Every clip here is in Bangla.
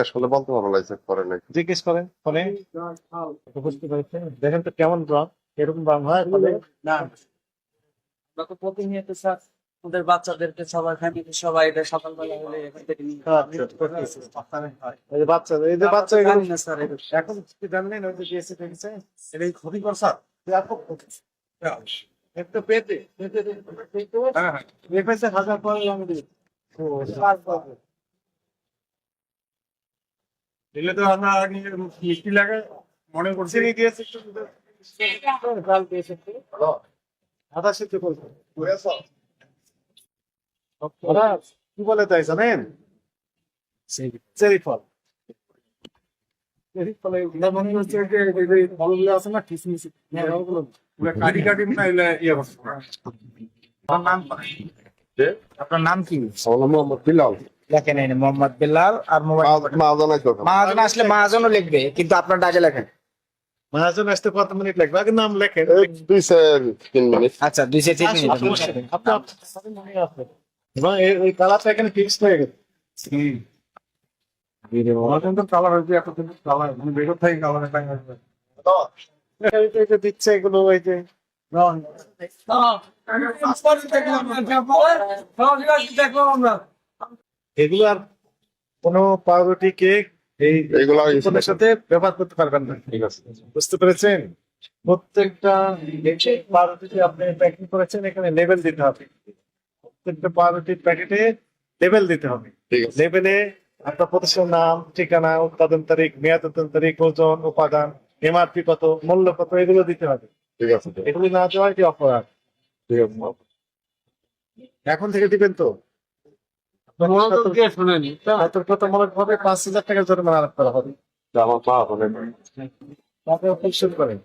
আসলে বলতে পারব লাইসেন্স করে নাই জিজ্ঞেস করেন ফোনে বুঝতে পেরেছেন দেখেন তো কেমন রং এরকম রং হয় ফলে? না। আমরা তো প্রতিনিয়ত স্যার আমাদের বাচ্চাদেরকে সবাই ফ্যামিলি সবাই এটা সকালবেলা হলে এখান থেকে নিয়ে বাচ্চা এই যে বাচ্চা জানি না স্যার এখন কি জানেন ওই যে বিএসসি দেখেছে? এটা কি ক্ষতিকর স্যার একটু পেতে পেতে পেতে হ্যাঁ হ্যাঁ। রেফারেন্সে হাজার পরে আমি দিই দিলে তো আমরা আগে মিষ্টি লাগে মনে করছি। দিয়েছে একটু ডাল দিয়েছে সিদ্ধ করতে ওরা কি বলে তাই জানেন? চেরি ফল। আছে না কিসমিস কাটি কাটি না এগুলো ইয়ে করছে আপনার নাম আপনার নাম কি? মোহাম্মদ বিলাল। লেখেন এই মোহাম্মদ বিল্লাল আর মাহাজন আসলে মাহাজনও লিখবে কিন্তু আপনার ডাকে লেখেন মহাজন আসতে কত মিনিট লাগবে আগে নাম লেখেন এই দুই চার তিন মিনিট আচ্ছা দুই সে তিন মিনিট মনে এই কালারটা এখানে হয়ে গেছে আমার কিন্তু কালার হয়েছে কালার মানে থেকে কালার দিচ্ছে এগুলো ওই যে রং এগুলো আর কোনো পাউরুটি কেক এই এগুলো সাথে ব্যবহার করতে পারবেন না। ঠিক আছে। বুঝতে পেরেছেন? প্রত্যেকটা পাউরুটিতে আপনি প্যাকিং করেছেন এখানে লেবেল দিতে হবে। প্রত্যেকটা পাউরুটির প্যাকেটে লেবেল দিতে হবে। লেবেলে আপনার প্রতিষ্ঠানের নাম ঠিকানা উৎপাদন তারিখ মেয়াদ উৎপাদন তারিখ ওজন উপাদান এমআরপি কত মূল্য কত এগুলো দিতে হবে। ঠিক আছে। এগুলি না দেওয়া এটি অপরাধ। ঠিক আছে। এখন থেকে দিবেন তো? ভাবে পাঁচ হাজার টাকা জরিমানা আরোপ করা হবে। আমার মা ওখানে তাকে পরিশোধ করেন।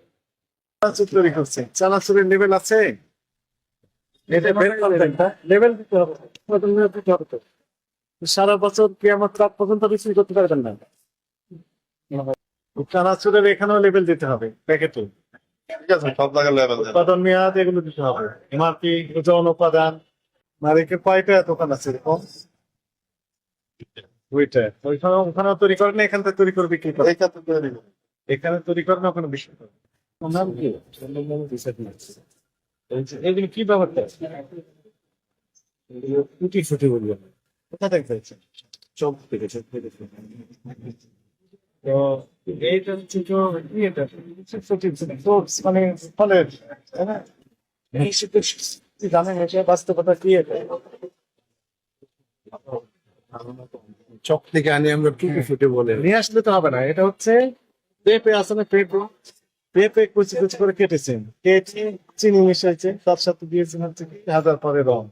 চানাচুর করছে। চানাচুরের লেভেল আছে? এটা বের করবেন লেভেল দিতে হবে। উৎপাদন নিয়ে দিতে হবে তো। সারা বছর কি আমার পর্যন্ত বিক্রি করতে পারবেন না। চানাচুরের এখানেও লেভেল দিতে হবে প্যাকেটে ঠিক আছে? সব জায়গায় লেভেল দেন উৎপাদন মেয়াদ এগুলো দিতে হবে। এমআরপি ওজন উপাদান। মালিকের কয়টা দোকান আছে এরকম? দুইটা ওইখানে ওখানেও তৈরি করেন না এখান তৈরি করে বিক্রি। এখানে তৈরি করেন না ওখানে বিক্রি করেন নাম কি? নাম decide করছি। এই কি ব্যাপারটা? এগুলো ফুটি ফুটি বলব কোথা থেকে পেয়েছেন চোখ থেকে চোখ থেকে। তো এইটা হচ্ছে তো কি এটা? মানে ফলের কি জানেন এটা বাস্তবতা কি এটা? চক থেকে আনি আমরা টুপি ফুটে বলে। নিয়ে আসলে তো হবে না এটা হচ্ছে পেঁপে আসলে পেঁপে? পেঁপে কুচি কুচি করে কেটেছেন কেটে চিনি মিশাইছে তার সাথে দিয়েছেন হচ্ছে কি হাজার পরে রং।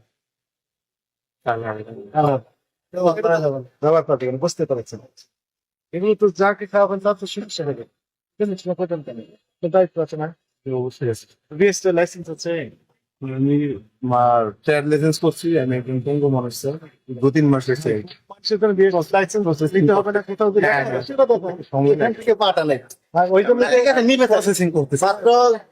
ব্যবহার করতে গেলে বুঝতে পারছেন। এগুলো তো যাকে খাওয়াবেন তো হবে কিন্তু তো দায়িত্ব আছে না? অবশ্যই আছে। লাইসেন্স আছে। আমি আমার ট্রেড লাইসেন্স করছি আমি একজন পঙ্গু মানুষ স্যার দু তিন মাস হয়েছে মানুষের জন্য বিএস লাইসেন্স নিতে হবে না কোথাও দিলে হ্যাঁ, হ্যাঁ। সেটা দেখো সঙ্গে এখান থেকে পাঠালে আর ওই জন্য নিবে প্রসেসিং করতে ছাত্র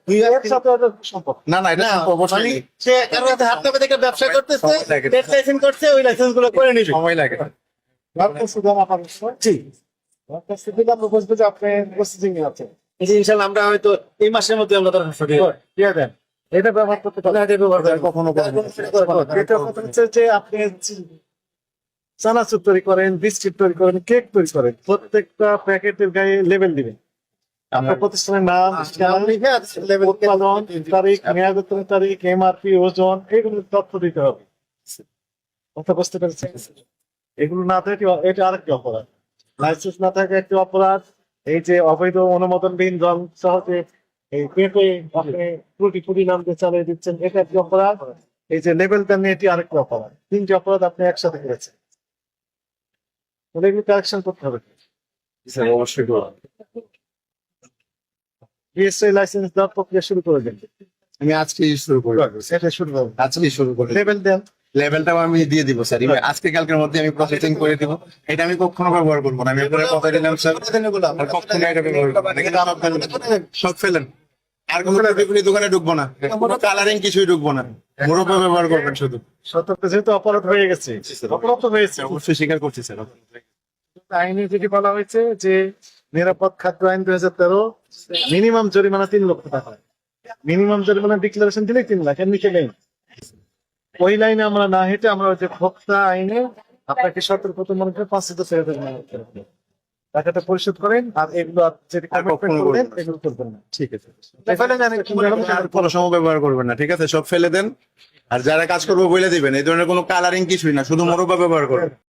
দুই একসাথে ওদের সম্পর্ক না না এটা অবশ্যই নেই। সে কারোর কাছে হাত পেতে একটা ব্যবসা করতেছে সময় লাগে। টেস্ট লাইসেন্স করছে ওই লাইসেন্সগুলো করে নিবে সময় লাগে আপনি প্রসেসিং আমরা হয়তো এই মাসের মধ্যে আমরা দিয়ে দেন এটা ব্যবহার করতে পারেন কখনো এটা হচ্ছে যে আপনি চানাচুর তৈরি করেন বিস্কিট তৈরি করেন কেক তৈরি করেন প্রত্যেকটা প্যাকেটের গায়ে দিবেন। আপনার প্রতিষ্ঠানের নাম উৎপাদন তারিখ মেয়াদ উত্তরের তারিখ এমআরপি ওজন এগুলো তথ্য দিতে হবে। কথা বুঝতে পেরেছেন? এগুলো না থাকে এটা আরেকটি অপরাধ। লাইসেন্স না থাকে একটি অপরাধ। এই যে অবৈধ অনুমোদনবিহীন রং সহজে এই পেপে আপনি ত্রুটি নাম দিয়ে চালিয়ে দিচ্ছেন। এটা একটি অপরাধ। এই যে এটি আরেকটি অপরাধ। তিনটি অপরাধ আপনি একসাথে করেছেন। তাহলে এগুলো কারেকশন করতে হবে। অবশ্যই বিএসআই লাইসেন্স দেওয়ার প্রক্রিয়া শুরু করে দেন। আমি আজকে শুরু করি সেটা শুরু করুন। আজকে শুরু করি লেভেল দেন। লেভেলটাও আমি দিয়ে দিব স্যার। আজকে কালকের মধ্যে আমি প্রসেসিং করে দিব। এটা আমি কখনো ব্যবহার করব না। আমি কথা দিলাম স্যার। কখনো এটা ব্যবহার করব। সব ফেলেন। আর কখনো বিভিন্ন দোকানে ঢুকবো না। কোনো কালারিং কিছুই ঢুকবো না। মুরব্বা ব্যবহার করবেন শুধু। সতর্ক যেহেতু অপরাধ হয়ে গেছে অপরাধ হয়েছে। অবশ্যই। স্বীকার করছি স্যার আইনে যেটি বলা হয়েছে যে নিরাপদ খাদ্য আইন দুই হাজার তেরো মিনিমাম জরিমানা তিন লক্ষ টাকা। মিনিমাম জরিমানা ডিক্লারেশন দিলেই তিন লাখ এর নিচে নেই ওই লাইনে আমরা না হেঁটে আমরা ওই যে ভোক্তা আইনে আপনাকে সতর্কতা মনে করে পাঁচ হাজার টাকা জরিমানা করতে হবে। টাকাটা পরিশোধ করেন আর এগুলো আর commitment করলেন, করবেন এগুলো করবেন না। ঠিক আছে। কোনো সময় ব্যবহার করবেন না ঠিক আছে? সব ফেলে দেন। আর যারা কাজ করব বলে দিবেন এই ধরনের কোনো কালারিং কিছুই না শুধু মোরব্বা ব্যবহার করবেন।